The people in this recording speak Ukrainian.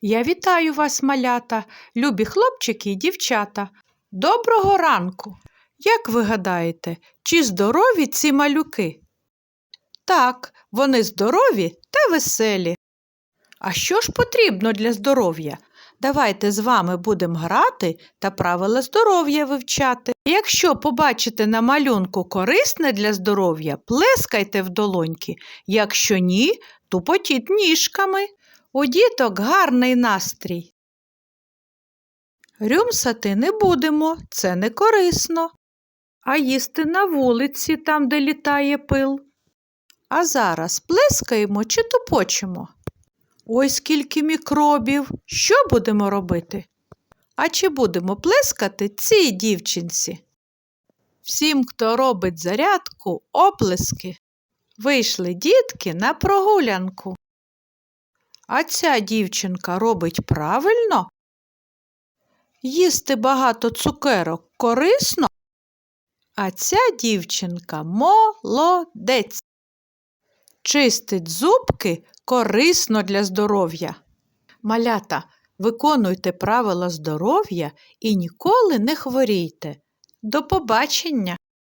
Я вітаю вас, малята, любі хлопчики і дівчата. Доброго ранку! Як ви гадаєте, чи здорові ці малюки? Так, вони здорові та веселі. А що ж потрібно для здоров'я? Давайте з вами будемо грати та правила здоров'я вивчати. Якщо побачите на малюнку корисне для здоров'я, плескайте в долоньки. Якщо ні, тупотіть ніжками. У діток гарний настрій. Рюмсати не будемо, це не корисно. А їсти на вулиці, там, де літає пил. А зараз плескаємо чи тупочемо. Ой, скільки мікробів. Що будемо робити? А чи будемо плескати цій дівчинці? Всім, хто робить зарядку, оплески. Вийшли дітки на прогулянку. А ця дівчинка робить правильно? Їсти багато цукерок корисно? А ця дівчинка молодець. Чистить зубки корисно для здоров'я. Малята, виконуйте правила здоров'я і ніколи не хворійте. До побачення!